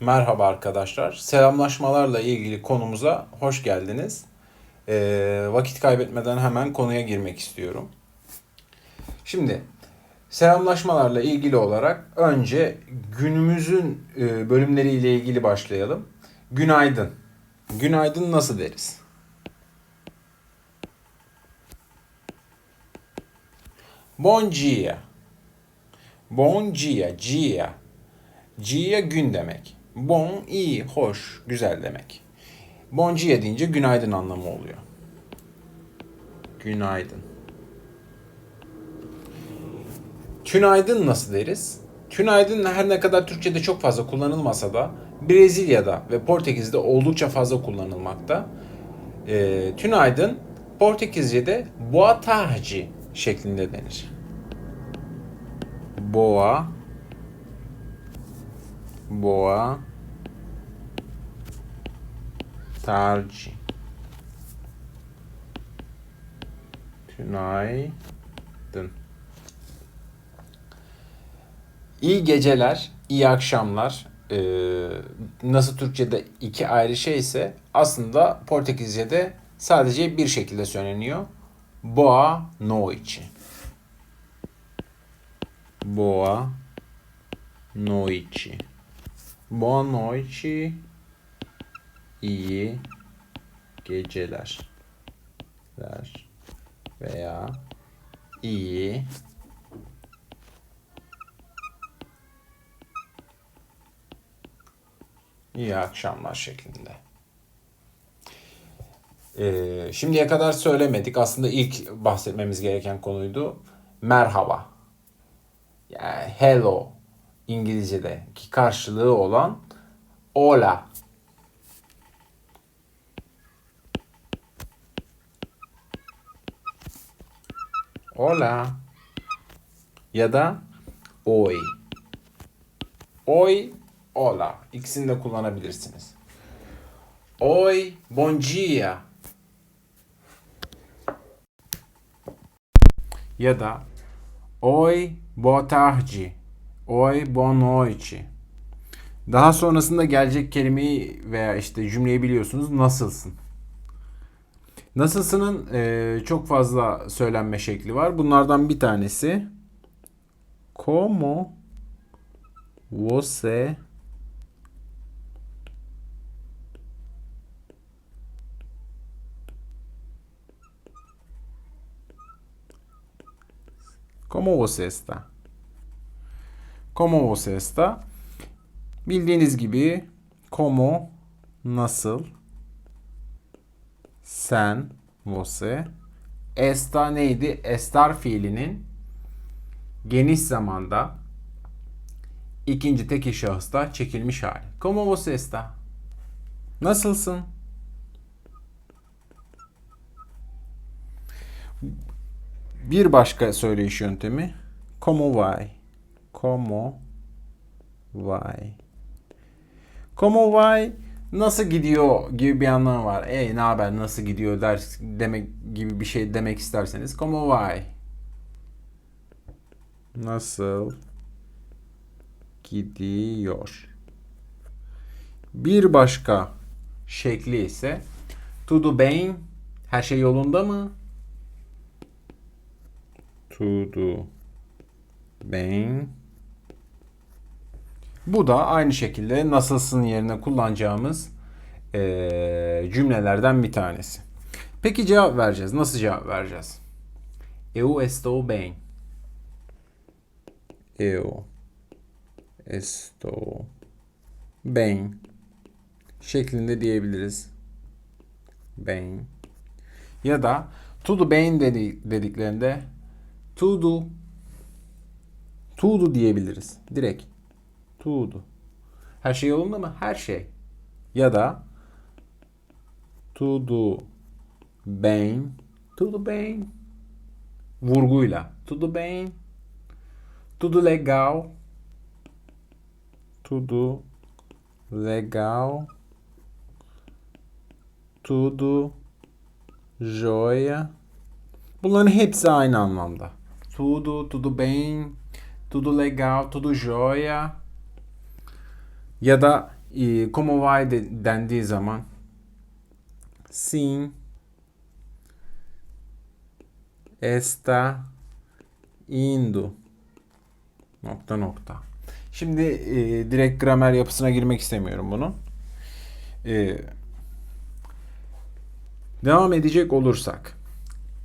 Merhaba arkadaşlar. Selamlaşmalarla ilgili konumuza hoş geldiniz. Ee, vakit kaybetmeden hemen konuya girmek istiyorum. Şimdi selamlaşmalarla ilgili olarak önce günümüzün e, bölümleriyle ilgili başlayalım. Günaydın. Günaydın nasıl deriz? Bom dia. Bom dia, dia. Gia gün demek. Bon iyi, hoş, güzel demek. Bon dia deyince günaydın anlamı oluyor. Günaydın. Tünaydın nasıl deriz? Tünaydın her ne kadar Türkçe'de çok fazla kullanılmasa da Brezilya'da ve Portekiz'de oldukça fazla kullanılmakta. E, tünaydın Portekizce'de boa tarde şeklinde denir. Boa Boa tarde. Günaydın. İyi geceler, iyi akşamlar. Ee, nasıl Türkçe'de iki ayrı şey ise aslında Portekizce'de sadece bir şekilde söyleniyor. Boa noite. Boa noite. Boa noite. İyi geceler. Der. Veya iyi iyi akşamlar şeklinde. Ee, şimdiye kadar söylemedik. Aslında ilk bahsetmemiz gereken konuydu. Merhaba. Yani hello İngilizce'deki karşılığı olan hola. Hola. Ya da oi. Oi, hola. İkisini de kullanabilirsiniz. Oi, bom dia. Ya da Oi, boa tarde. Oi, boa noite. Daha sonrasında gelecek kelimeyi veya işte cümleyi biliyorsunuz. Nasılsın? Nasılsın'ın e, çok fazla söylenme şekli var. Bunlardan bir tanesi Como você Como você está? Como você está? Bildiğiniz gibi como nasıl sen você está neydi? Estar fiilinin geniş zamanda ikinci tekil şahısta çekilmiş hali. Como você está? Nasılsın? Bir başka söyleyiş yöntemi como vai? Como vai? Como vai? Nasıl gidiyor gibi bir anlamı var. Ey ne haber nasıl gidiyor der demek gibi bir şey demek isterseniz como vai? Nasıl gidiyor? Bir başka şekli ise tudo bem? Her şey yolunda mı? Tudo bem. Bu da aynı şekilde nasılsın yerine kullanacağımız eee, cümlelerden bir tanesi. Peki cevap vereceğiz. Nasıl cevap vereceğiz? Eu estou bem. Eu estou bem şeklinde diyebiliriz. Bem. Ya da tudo bem dedi, dediklerinde tudo tudo diyebiliriz. Direkt. Tudo. Her şey yolunda mı? Her şey. Ya da tudo bem. Tudo bem. Vurguyla. Tudo bem. Tudo legal. Tudo legal. Tudo joia. Bunların hepsi aynı anlamda. Tudo, tudo bem, tudo legal, tudo jóia. Ya da e, como vai de- dendiği zaman sim está indo nokta nokta. Şimdi e, direkt gramer yapısına girmek istemiyorum bunun. E, devam edecek olursak.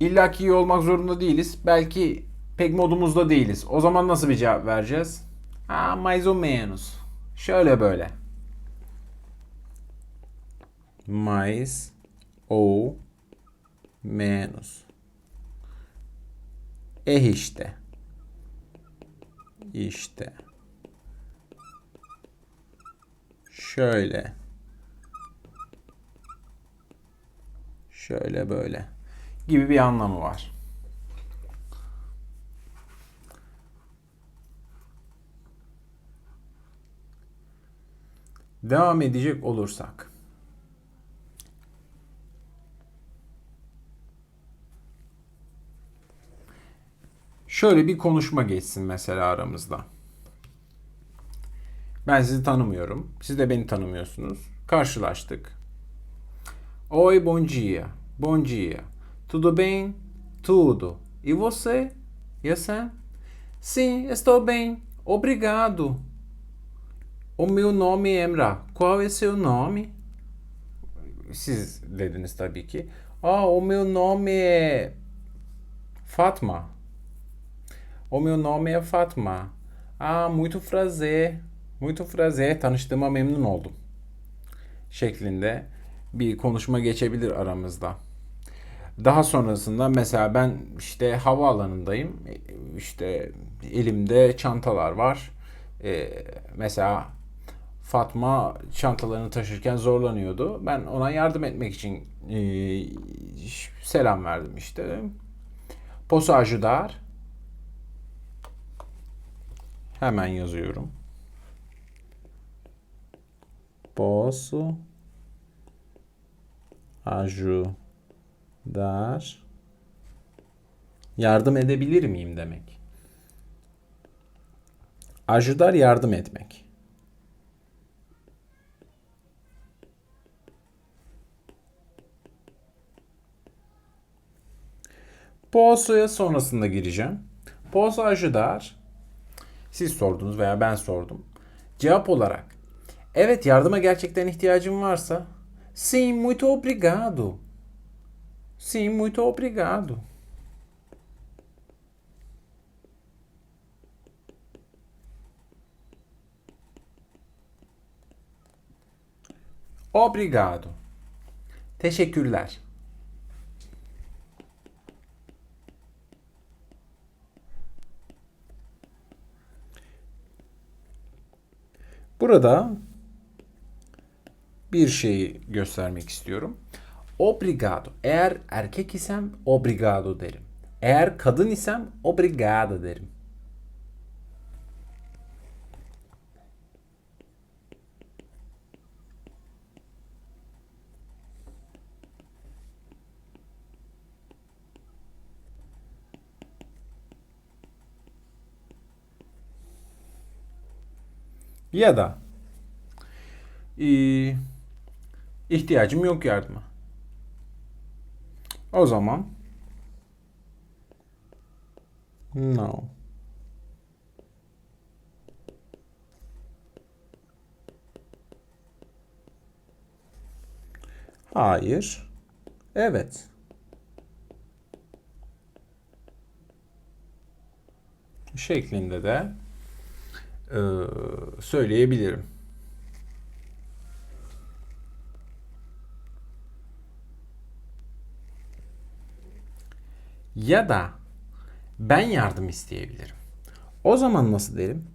İlla ki iyi olmak zorunda değiliz. Belki pek modumuzda değiliz. O zaman nasıl bir cevap vereceğiz? Ha, mais ou menos. Şöyle böyle. Mais ou menos. Eh işte. İşte. Şöyle. Şöyle böyle. Gibi bir anlamı var. Devam edecek olursak. Şöyle bir konuşma geçsin mesela aramızda. Ben sizi tanımıyorum. Siz de beni tanımıyorsunuz. Karşılaştık. Oi, bom dia. Bom dia. Tudo bem? Tudo. E você? E você? Sim, estou bem. Obrigado. O meu nome é Emrah. Qual é seu nome? Siz dediniz tabii ki. Aa, o meu nome é Fatma. O meu nome é Fatma. Ah, muito prazer. Muito prazer. Tanıştığıma memnun oldum. Şeklinde bir konuşma geçebilir aramızda. Daha sonrasında mesela ben işte havaalanındayım. İşte elimde çantalar var. Ee, mesela Fatma çantalarını taşırken zorlanıyordu. Ben ona yardım etmek için e, selam verdim işte. Posso ajudar? Hemen yazıyorum. Posso ajudar? Yardım edebilir miyim demek. Ajudar yardım etmek. Posso'ya sonrasında gireceğim. Posso ajudar? Siz sordunuz veya ben sordum. Cevap olarak evet yardıma gerçekten ihtiyacım varsa sim muito obrigado. Sim muito obrigado. Obrigado. Teşekkürler. Burada bir şeyi göstermek istiyorum. Obrigado. Eğer erkek isem obrigado derim. Eğer kadın isem obrigada derim. Ya da ee, ihtiyacım yok yardıma. O zaman no. Hayır. Evet. Şeklinde de e, söyleyebilirim. Ya da ben yardım isteyebilirim. O zaman nasıl derim?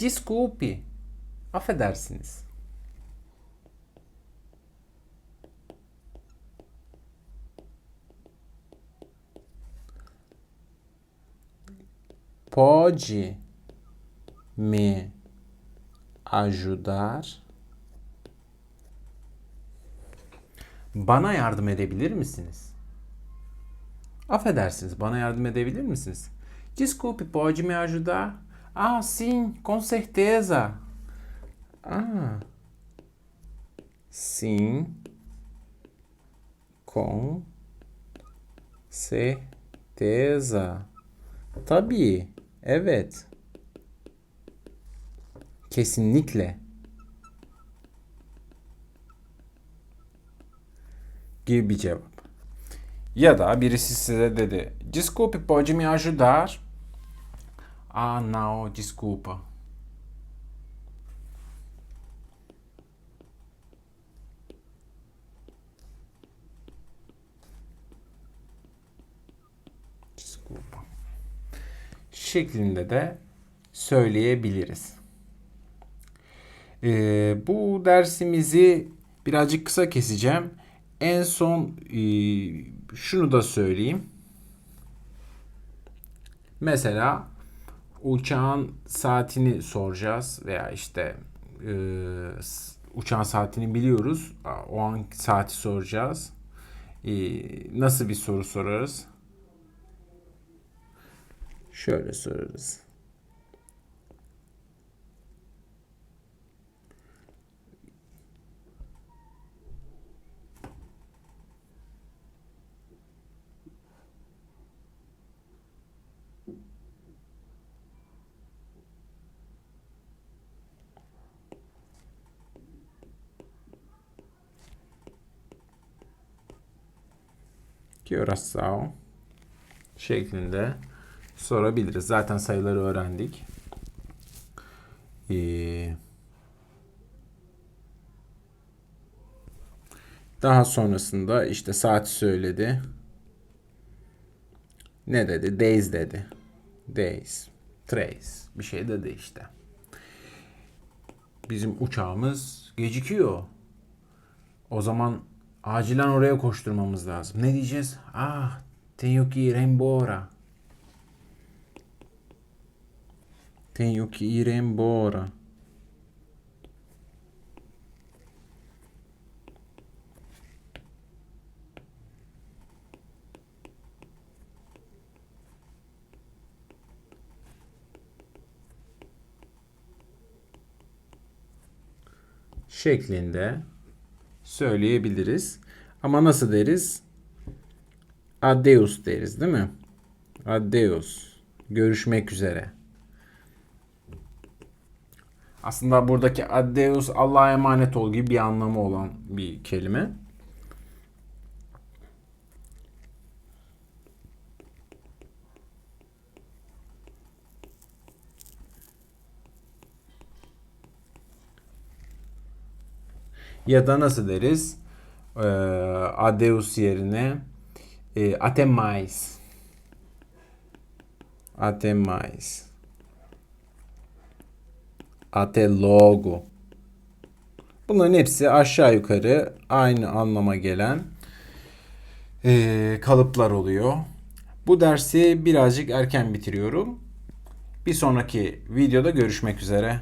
Desculpe. Affedersiniz. Pode me ajudar? Bana yardım edebilir misiniz? Affedersiniz, bana yardım edebilir misiniz? Desculpe, pode me ajudar? Ah, sim, com certeza. Ah. Sim. Com certeza. Tabii. Evet. Kesinlikle. Gibi bir cevap. Ya da birisi size dedi. Desculpe, pode me ajudar? Ah, não, desculpa. Şeklinde de söyleyebiliriz. Ee, bu dersimizi birazcık kısa keseceğim. En son e, şunu da söyleyeyim. Mesela uçağın saatini soracağız veya işte e, uçağın saatini biliyoruz. O an saati soracağız. E, nasıl bir soru sorarız? Şöyle sorarız. Que horas são? şeklinde sorabiliriz. Zaten sayıları öğrendik. Ee, daha sonrasında işte saat söyledi. Ne dedi? Days dedi. Days. Trace. Bir şey dedi işte. Bizim uçağımız gecikiyor. O zaman acilen oraya koşturmamız lazım. Ne diyeceğiz? Ah, tenho que ir. Tenho que ir embora. şeklinde söyleyebiliriz. Ama nasıl deriz? Adeus deriz değil mi? Adeus. Görüşmek üzere. Aslında buradaki adeus Allah'a emanet ol gibi bir anlamı olan bir kelime. Ya da nasıl deriz? Ee, adeus yerine e, até mais. Até logo. Bunların hepsi aşağı yukarı aynı anlama gelen e, kalıplar oluyor. Bu dersi birazcık erken bitiriyorum. Bir sonraki videoda görüşmek üzere.